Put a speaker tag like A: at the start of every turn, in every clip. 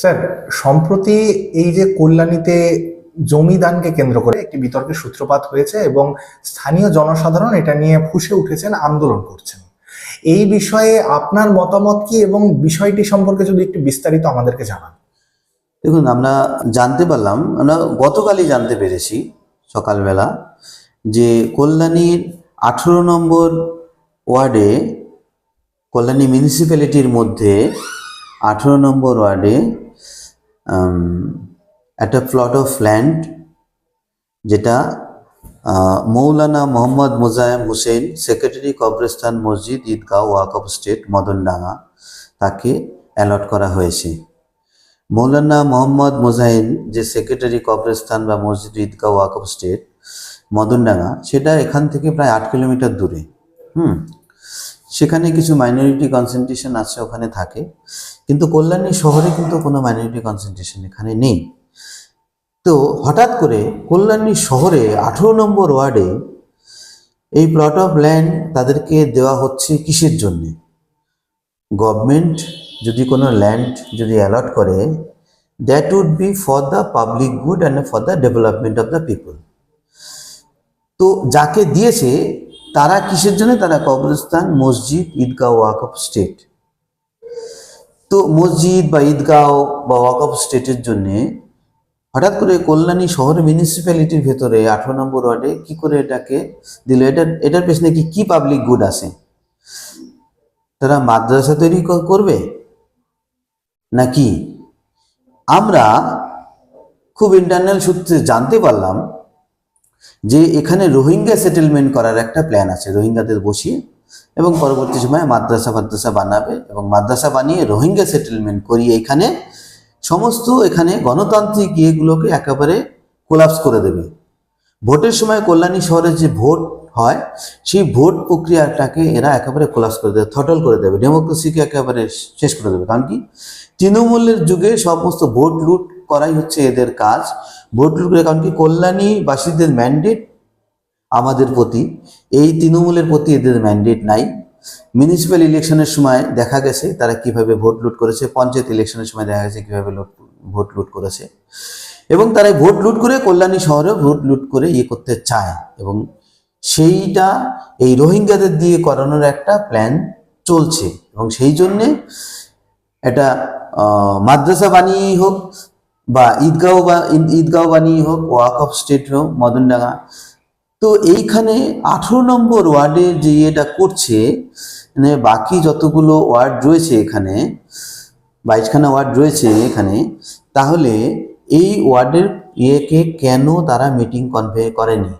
A: Sir, সম্প্রতি এই যে কল্যাণীতে জমি দানকে কেন্দ্র করে একটি বিতর্কের সূত্রপাত হয়েছে এবং স্থানীয় জনসাধারণ এটা নিয়ে ফুসে উঠেছেন, আন্দোলন করছেন। এই বিষয়ে আপনার মতামত কি এবং বিষয়টি সম্পর্কে যদি একটু বিস্তারিত আমাদেরকে জানান।
B: দেখুন, আমরা জানতে পারলাম, আমরা গতকালই জানতে পেরেছি সকালবেলা যে কল্যাণীর আঠেরো নম্বর ওয়ার্ডে, কল্যাণী মিউনিসিপ্যালিটির মধ্যে আঠেরো নম্বর ওয়ার্ডে একটা প্লট অফ ল্যান্ড যেটা মৌলানা মোহাম্মদ মোজায়েম হোসেন সেক্রেটারি কবরস্থান মসজিদ, ঈদগাঁও অফ স্টেট মদনডাঙ্গা, তাকে অ্যালট করা হয়েছে। মৌলানা মোহাম্মদ মোজাহিন, যে সেক্রেটারি কবরস্থান বা মসজিদ ঈদগাহ ওয়াকফ স্টেট মদনডাঙ্গা, সেটা এখান থেকে প্রায় আট কিলোমিটার দূরে। হুম, সেখানে কিছু মাইনরিটি কনসেন্ট্রেশন আছে, ওখানে থাকে। কিন্তু কল্যাণী শহরে কিন্তু কোনো মাইনরিটি কনসেন্ট্রেশন এখানে নেই। তো হঠাৎ করে কল্যাণী শহরে আঠেরো নম্বর ওয়ার্ডে এই প্লট অফ ল্যান্ড তাদেরকে দেওয়া হচ্ছে কিসের জন্যে? গভর্নমেন্ট যদি কোনো ল্যান্ড যদি অ্যালট করে that would be for the public good and for the development of the people তো যাকে দিয়েছে, তারা কিসের জন্য? তারা কবরস্থান, মসজিদ, ঈদগাহ, ওয়াক অফ স্টেট। তো মসজিদ বা ঈদগাঁও বা ওয়াকফ স্টেটের জন্যে হঠাৎ করে কল্যাণী শহর মিউনিসিপ্যালিটির ভেতরে আঠারো নম্বর ওয়ার্ডে কি করে এটাকে দিল? এটার এটার পেছনে কি কি পাবলিক গুড আছে? তারা মাদ্রাসা তৈরি করবে? নাকি? আমরা খুব ইন্টারনাল সূত্রে জানতে পারলাম যে এখানে রোহিঙ্গা সেটেলমেন্ট করার একটা প্ল্যান আছে, রোহিঙ্গাদের বসিয়ে। এবং পরবর্তী সময়ে মাদ্রাসা ফাদ্রাসা বানাবে এবং মাদ্রাসা বানিয়ে রোহিঙ্গা সেটেলমেন্ট করিয়ে এখানে সমস্ত এখানে গণতান্ত্রিক ইয়েগুলোকে একেবারে কোলাপস করে দেবে। ভোটের সময় কল্যাণী শহরে যে ভোট হয়, সেই ভোট প্রক্রিয়াটাকে এরা একেবারে কোলাপস করে দেবে, থটল করে দেবে ডেমোক্রেসিকে একেবারে শেষ করে দেবে। কারণ কি? তৃণমূলের যুগে সমস্ত ভোট লুট করাই হচ্ছে এদের কাজ। ভোট লুট করে, কারণ কি? কল্যাণীবাসীদের ম্যান্ডেট আমাদের প্রতি, এই তৃণমূলের প্রতি এদের ম্যান্ডেট নাই। মিউনিসিপ্যাল ইলেকশনের সময় দেখা গেছে তারা কীভাবে ভোট লুট করেছে, পঞ্চায়েত ইলেকশনের সময় দেখা গেছে কীভাবে ভোট লুট করেছে। এবং তারা ভোট লুট করে কল্যাণী শহরেও ভোট লুট করে ইয়ে করতে চায় এবং সেইটা এই রোহিঙ্গাদের দিয়ে করানোর একটা প্ল্যান চলছে। এবং সেই জন্যে এটা মাদ্রাসা বানিয়েই হোক বা ঈদগাঁও বা ঈদ- ঈদগাঁও বানিয়ে হোক ওয়াক অফ স্টেট হোক, মদনডাঙ্গা তো এইখানে আঠেরো নম্বর ওয়ার্ডে যে এটা করছে মানে বাকি যতগুলো ওয়ার্ড রয়েছে এখানে, বাইশখানা ওয়ার্ড রয়েছে এখানে, তাহলে এই ওয়ার্ডের ইয়েকে কেন তারা মিটিং কনভে করেনি?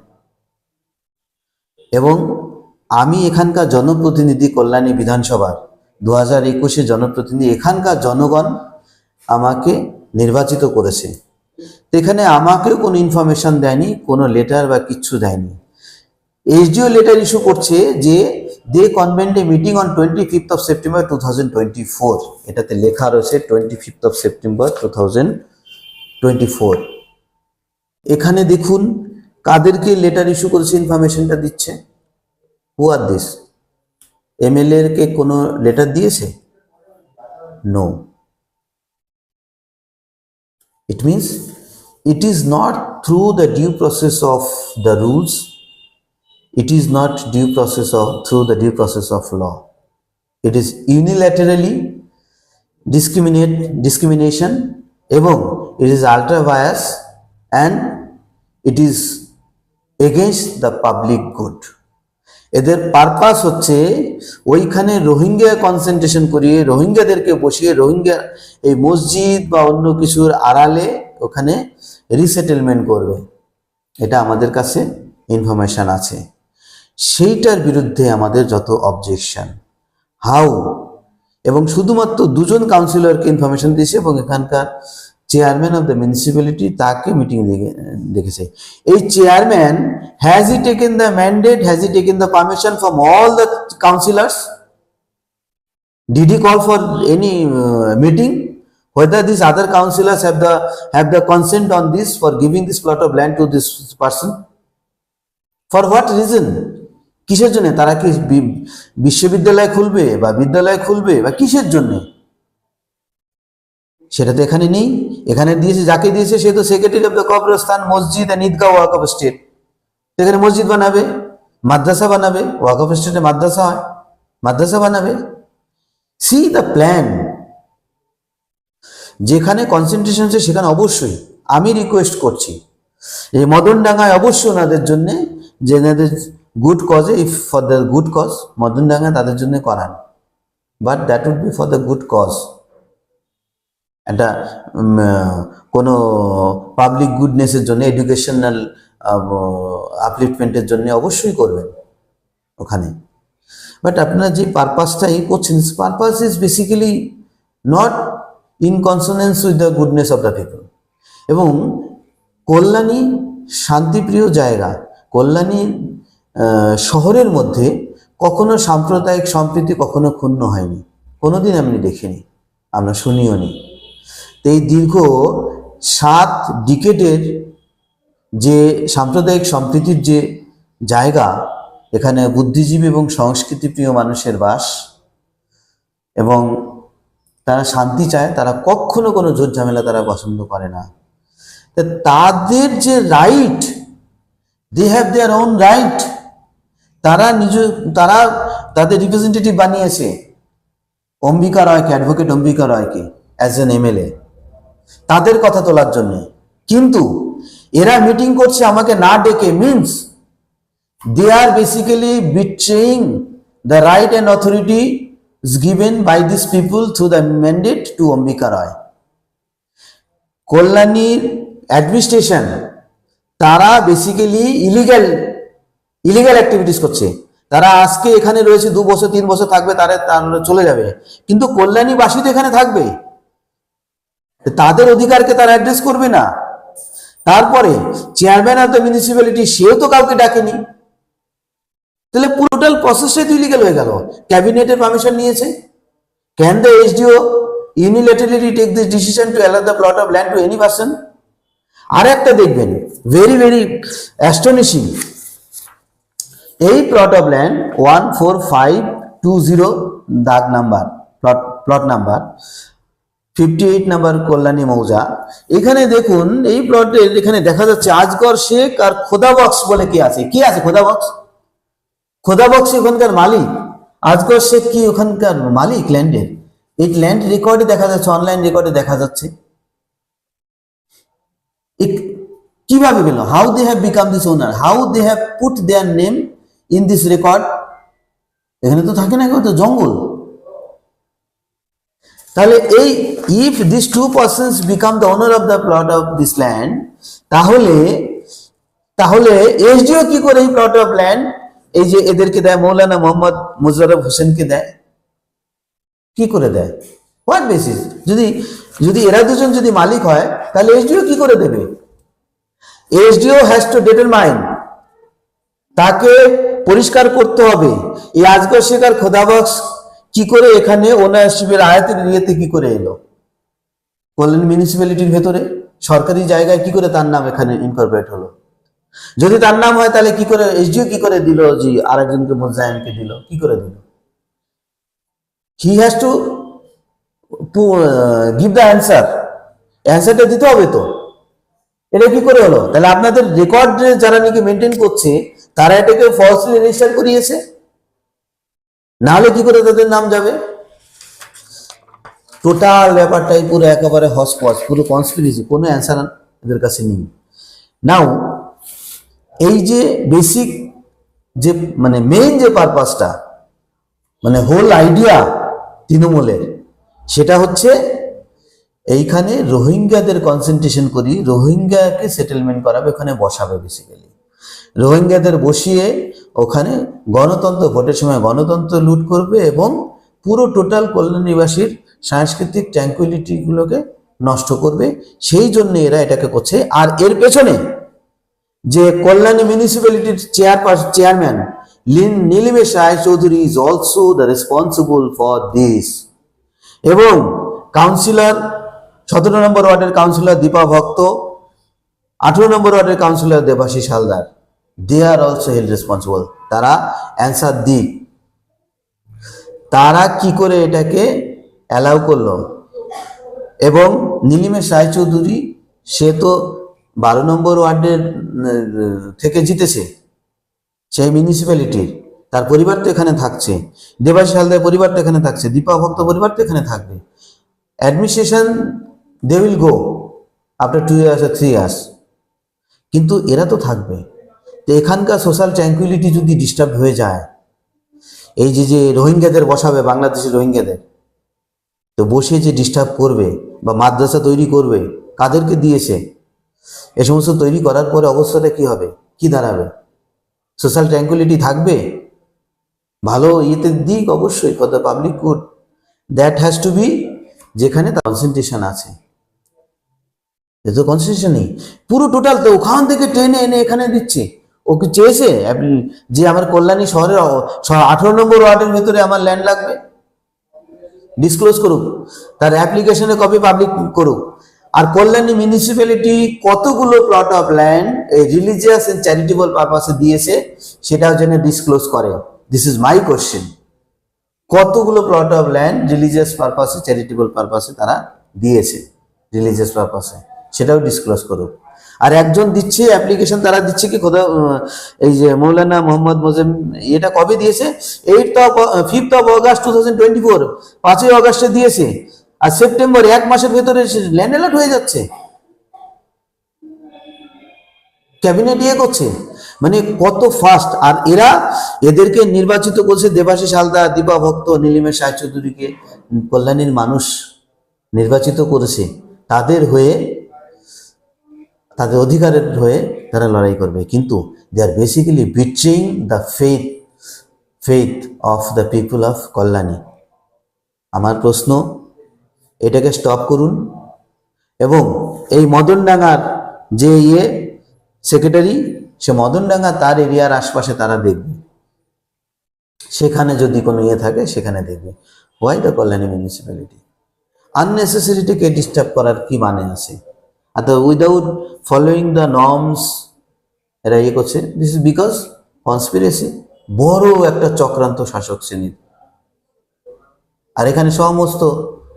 B: এবং আমি এখানকার জনপ্রতিনিধি কল্যাণী বিধানসভার দু হাজার একুশে জনপ্রতিনিধি, এখানকার জনগণ আমাকে নির্বাচিত করেছে। এখানে আমাকেও কোনো ইনফরমেশন দেয়নি, কোনো লেটার বা কিচ্ছু দেয়নি। এইচডিও লেটার ইস্যু করছে যে they convened a meeting on twenty fifth of September two thousand twenty four এটাতে লেখা রয়েছে twenty fifth of September two thousand twenty four এখানে দেখুন, কাদেরকে লেটার ইস্যু করেছে ইনফরমেশনটা দিচ্ছে? হু আর দিস এমএলএ কে কোনো লেটার দিয়েছে? No It means it is not through the due process of the rules, it is not due process of through the due process of law. It is unilaterally discriminate discrimination এবং it is ultra bias and it is against the public good. এদের purpose হচ্ছে ওইখানে Rohingya concentration করিয়ে রোহিঙ্গাদেরকে বসিয়ে রোহিঙ্গা এই মসজিদ বা অন্য কিছুর আড়ালে ওখানে রিসেটেলমেন্ট করবে। এটা আমাদের কাছে ইনফরমেশন আছে। সেইটার বিরুদ্ধে আমাদের যত অবজেকশন হাউ এবং শুধুমাত্র দুজন কাউন্সিলরকে ইনফরমেশন দিয়েছে এবং এখানকার চেয়ারম্যান অফ দ্য মিউনিসিপ্যালিটি তাকে মিটিং দেখেছে। এই chairman has he taken the mandate has he taken the permission from all the councillors did he call for any meeting whether this other councillors have the have the consent on this for giving this plot of land to this person for what reason কিসের জন্য? তারা কি বিশ্ববিদ্যালয় খুলবে বা বিদ্যালয় খুলবে বা কিসের জন্যে? সেটা তো এখানে নেই। এখানে দিয়েছে, যাকে দিয়েছে সে তো সেক্রেটারি অফ দ্য কবরস্থান, মসজিদ অ্যান্ড ঈদগাহ ওয়াক অফ স্টেট। এখানে মসজিদ বানাবে, মাদ্রাসা বানাবে, ওয়াক অফ স্টেটে মাদ্রাসা হয়। মাদ্রাসা বানাবে। সি দ্য প্ল্যান যেখানে কনসেন্ট্রেশন আছে সেখানে অবশ্যই। আমি রিকোয়েস্ট করছি। এই মদনডাঙ্গায় অবশ্যই ওনাদের জন্যে যে এনাদের good কজে if for the good cause Madandanga তাদের জন্য করান। But that would be for the good cause একটা কোনো পাবলিক গুডনেসের জন্য এডুকেশনাল আপলিফমেন্টের জন্য অবশ্যই করবেন ওখানে। বাট আপনারা যে পারপাসটা এই করছেন purpose is basically not in consonance with the goodness of the people এবং কল্যাণী শান্তিপ্রিয় জায়গা, কল্যাণী শহরের মধ্যে কখনো সাম্প্রদায়িক সম্প্রীতি কখনো ক্ষুণ্ণ হয়নি। কোনোদিন আমি দেখিনি, আমরা শুনিও নি তো এই দীর্ঘ সাত ডিকেটের যে সাম্প্রদায়িক সম্প্রীতির যে জায়গা, এখানে বুদ্ধিজীবী এবং সংস্কৃতিপ্রিয় মানুষের বাস, এবং তারা শান্তি চায়, তারা কখনো কোনো জোর ঝামেলা তারা পছন্দ করে না। তাদের যে right they have their own right তারা নিজ, তারা তাদের রিপ্রেজেন্টেটিভ বানিয়েছে। অম্বিকা রয়কে অ্যাডভোকেট অম্বিকা রয়কে অ্যাজ এন এমএলএ তাদের কথা তোলার জন্য। কিন্তু এরা মিটিং করছে আমাকে না ডেকে means they are basically betraying the right and authority is given by these people through the mandate to Ambika Roy কল্যাণীর administration তারা বেসিক্যালি ইলিগ্যাল ইলিগ্যাল অ্যাক্টিভিটিস করছে। তারা আজকে এখানে রয়েছে, দু বছর, তিন বছর থাকবে, তারা চলে যাবে। কিন্তু কল্যাণীবাসী তো এখানে থাকবে। তাদের অধিকারকে তারা অ্যাড্রেস করবে না। তারপরে চেয়ারম্যান অফ দ্য মিউনিসিপ্যালিটি সেও তো কাউকে ডাকেনি। তাহলে পুরোটাল প্রসেসটাই তো ইলিগাল হয়ে গেল। ক্যাবিনেটের পারমিশন নিয়েছে। Can the HDO unilaterally take this decision to allow the plot of land to any person আর একটা দেখবেন ভেরি ভেরি অ্যাস্টনিশিং এই plot of land one four five two zero দাগ number plot plot number fifty eight number Kalyani মৌজা। এখানে দেখুন, এই প্লটের এখানে দেখা যাচ্ছে আজগর শেখ আর খোদা বক্স বলে কি আছে? কি আছে খোদা বক্স? খোদা বক্স ওখানকার মালিক। আজগর শেখ কি ওখানকার মালিক ল্যান্ডের এই ল্যান্ড রেকর্ডে দেখা যাচ্ছে অনলাইন রেকর্ডে দেখা যাচ্ছে। কীভাবে পেল? How they have become this owner how they have put their name in this record এখানে তো থাকে না এখানে তো জঙ্গল। তাহলে এই if this two persons become the owner of the plot of this land তাহলে তাহলে এসডিও কি করে এই প্লট অফ ল্যান্ড এই যে এদেরকে দেয় মৌলানা মোহাম্মদ মুজারফ হোসেনকে দেয়। কি করে দেয়? হোয়াট বেসিস যদি যদি এরা দুজন যদি মালিক হয়, তাহলে এসডিও কি করে দেবে? এসডিও হ্যাজ টু ডিটারমাইন তাকে পরিষ্কার করতে হবে। এই আজগর শেখার খোদাবক্স কি করে এখানে ওনারশিপের আয়াতের ইয়েতে কি করে এলো? কল্যাণ মিউনিসিপ্যালিটির ভেতরে? সরকারি জায়গায় কি করে তার নাম এখানে ইনকর্পোরেট হলো? যদি তার নাম হয়, তাহলে কি করে এসডিও কি করে দিল জি আরেকজনকে মোজাইনকে দিল? কি করে দিল? He has to give the answer অ্যান্সারটা দিতে হবে তো। এটা কি করে হলো? তাহলে আপনাদের রেকর্ড যারা নাকি মেনটেন করছে, তারা এটাকে ফলসলি রেজিস্টার করিয়েছে। নাহলে কি করে তাদের নাম যাবে? টোটাল ব্যাপারটাই পুরো একেবারে হসপস, পুরো কনস্পিরেসি কোনো অ্যান্সার এদের কাছে নেই। নাও এই যে বেসিক যে মানে মেইন যে পারপাসটা মানে হোল আইডিয়া তৃণমূলের, সেটা হচ্ছে এইখানে রোহিঙ্গাদের কনসেন্ট্রেশন করি, রোহিঙ্গাকে সেটেলমেন্ট করাবে, ওখানে বসাবে বেসিক্যালি রোহিঙ্গাদের বসিয়ে ওখানে গণতন্ত্র ভোটের সময় গণতন্ত্র লুট করবে এবং পুরো টোটাল কল্যাণীবাসীর সাংস্কৃতিক ট্র্যাঙ্কুইলিটিগুলোকে নষ্ট করবে। সেই জন্য এরা এটাকে করছে। আর এর পেছনে যে কল্যাণী মিউনিসিপ্যালিটির chairperson chairman Lin Nilimesh Ray Chowdhury is also the responsible for this এবং কাউন্সিলর সতেরো নম্বর ওয়ার্ডের কাউন্সিলর দীপা ভক্ত, আঠেরো নম্বর ওয়ার্ডের councillor Debashis Haldar. They are also held responsible তারা অ্যান্সার দিক। তারা কি করে এটাকে অ্যালাউ করল? এবং নীলিমেশ রায়চৌধুরী সে তো বারো নম্বর ওয়ার্ডের, থেকে জিতেছে, সেই মিউনিসিপ্যালিটির তার পরিবার তো এখানে থাকছে। দেবাশিস হালদার পরিবার তো এখানে থাকছে। দীপা ভক্ত পরিবার তো এখানে থাকবে। Administration they will go after two years or three years কিন্তু এরা তো থাকবে। তো এখানকার সোশ্যাল ট্র্যাঙ্কুইলিটি যদি ডিস্টার্ব হয়ে যায়, এই যে যে রোহিঙ্গাদের বসাবে, বাংলাদেশের রোহিঙ্গাদের, তো বসে যে ডিস্টার্ব করবে বা মাদ্রাসা তৈরি করবে, কাদেরকে দিয়েছে? এ সমস্ত তৈরি করার পরে অবস্থাটা কি হবে? কি দাঁড়াবে? সোশ্যাল ট্র্যাঙ্কুইলিটি থাকবে? ভালো ইয়েতে দিক অবশ্যই for the public good that has to be যেখানে কনসেন্ট্রেশন আছে। এ তো কনসেন্ট্রেশন নেই। পুরো টোটাল তো ওখান থেকে ট্রেনে এনে এখানে দিচ্ছে। ওকে চেয়েছে? যে আমার কল্যাণী শহরের আঠারো নম্বর ওয়ার্ডের ভিতরে আমার ল্যান্ড লাগবে? ডিসক্লোজ করুক। তার অ্যাপ্লিকেশনে কপি পাবলিক করুক। আর কল্যাণী মিউনিসিপ্যালিটি কতগুলো প্লট অফ ল্যান্ড এই রিলিজিয়াস এন্ড চ্যারিটেবল পারপাসে দিয়েছে, সেটাও যেন ডিসক্লোজ করে। দিস ইজ মাই কোশ্চেন কতগুলো প্লট অফ ল্যান্ড রিলিজিয়াস পারপাসে চ্যারিটেবল পারপাসে তারা দিয়েছে? রিলিজিয়াস পারপাসে সেটাও ডিসক্লোজ করুক। আর একজন দিচ্ছে অ্যাপ্লিকেশন তারা দিচ্ছে কি উম, এই যে মৌলানা মোহাম্মদ মোজেম এটা কবে দিয়েছে? Eight of fifth of August two thousand twenty four পাঁচই অগাস্টে দিয়েছে। আর সেপ্টেম্বর এক মাসের ভেতরে ল্যান্ড অ্যালার্ট হয়ে যাচ্ছে। ক্যাবিনেট ইয়ে করছে। মানে কত ফাস্ট আর এরা এদেরকে নির্বাচিত করছে দেবাশিস হালদার দীপা ভক্ত নীলিমেশ রায় চৌধুরীকে কল্যাণীর মানুষ নির্বাচিত করেছে। তাদের হয়ে তাদের অধিকারের হয়ে তারা লড়াই করবে। কিন্তু they are basically betraying the faith faith of the people of Kalyani আমার প্রশ্ন, এটাকে স্টপ করুন এবং এই মদনডাঙ্গার যে ইয়ে সেক্রেটারি সে মদনডাঙ্গা তার এরিয়ার আশপাশে তারা দেখবে। সেখানে যদি কোনো ইয়ে থাকে, সেখানে দেখবে। হোয়াই দ্য কল্যাণী মিউনিসিপ্যালিটি আননেসেসারিটিকে ডিস্টার্ব করার কি মানে আছে? আর উইদাউট ফলোয়িং দ্য নর্মস এরা ইয়ে করছে। দিস ইজ বিকজ কনস্পিরেসি বড় একটা চক্রান্ত শাসক শ্রেণির। আর এখানে সমস্ত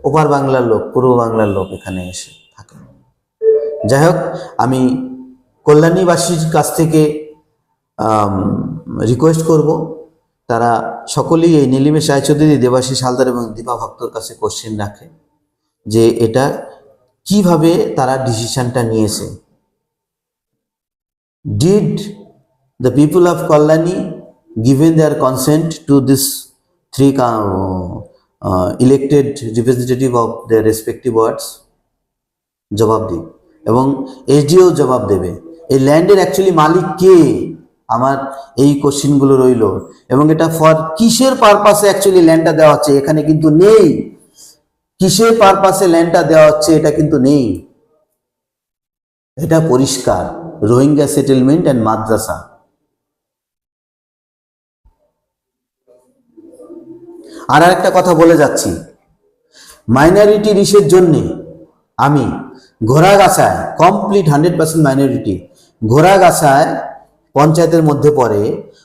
B: ওপার বাংলার লোক, পূর্ব বাংলার লোক এখানে এসে থাকে। যাই হোক, আমি কল্যাণীবাসীর কাছ থেকে রিকোয়েস্ট করব। তারা সকলেই এই নীলিমেশ রায়চৌধুরী দেবাশিস হালদার এবং দীপা ভক্তর কাছে কোশ্চেন রাখে যে এটা কীভাবে তারা ডিসিশনটা নিয়েছে? Did the people of Kalyani given their consent to this three uh, elected representative of their respective জবাব দিই এবং এসডিও জবাব দেবে। এই ল্যান্ডের অ্যাকচুয়ালি মালিক কে? আমার এই কোশ্চিনগুলো রইল। এবং এটা ফর কিসের পারপাসে অ্যাকচুয়ালি ল্যান্ডটা দেওয়া হচ্ছে? এখানে কিন্তু নেই। কিসের পারপাসে ল্যান্ডটা দেওয়া হচ্ছে এটা কিন্তু নেই। এটা পরিষ্কার। রোহিঙ্গা সেটেলমেন্ট অ্যান্ড মাদ্রাসা। আর একটা কথা বলে যাচ্ছি। মাইনরিটি রিসের জন্যে আমি ঘোড়াগাছায় কমপ্লিট হান্ড্রেড পার্সেন্ট মাইনরিটি ঘোড়াগাছায় পঞ্চায়েতের মধ্যে পড়ে,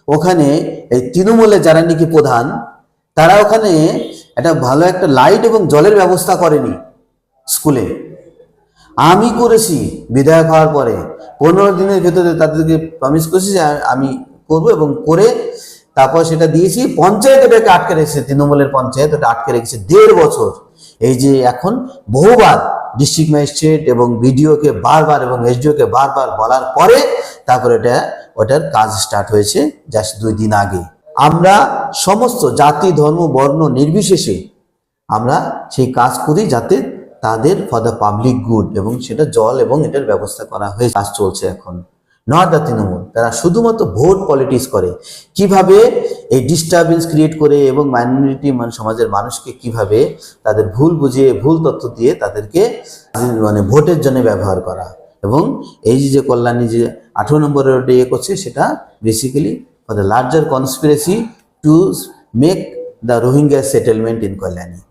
B: ওখানে এই তৃণমূলের যারা নাকি প্রধান, তারা ওখানে একটা ভালো একটা লাইট এবং জলের ব্যবস্থা করেনি স্কুলে আমি করেছি বিধায়ক হওয়ার পরে, পনেরো দিনের ভেতরে তাদেরকে প্রমিস করেছি যে আমি করব এবং করে তারপর সেটা দিয়েছি। পঞ্চায়েত এটাকে আটকে রেখেছে, তৃণমূলের পঞ্চায়েত ওটা আটকে রেখেছে দেড় বছর। এই যে এখন বহুবার ডিস্ট্রিক্ট ম্যাজিস্ট্রেট এবং বিডিওকে বারবার এবং এসডিওকে বারবার বলার পরে তারপর এটা, ওটার কাজ স্টার্ট হয়েছে জাস্ট দুই দিন আগে। আমরা সমস্ত জাতি, ধর্ম, বর্ণ নির্বিশেষে আমরা সেই কাজ করি যাতে তাদের ফর দ্য পাবলিক গুড এবং সেটা জল এবং এটার ব্যবস্থা করা হয়ে কাজ চলছে এখন। নট দ্য তৃণমূল, তারা শুধুমাত্র ভোট পলিটিক্স করে। কীভাবে এই ডিস্টারবেন্স ক্রিয়েট করে এবং মাইনরিটি মানে সমাজের মানুষকে কীভাবে তাদের ভুল বুঝিয়ে, ভুল তথ্য দিয়ে তাদেরকে মানে ভোটের জন্য ব্যবহার করা। এবং এই যে কল্যাণী যে আঠেরো নম্বরের ইয়ে করছে, সেটা basically for the larger conspiracy to make the Rohingya settlement in Kolani.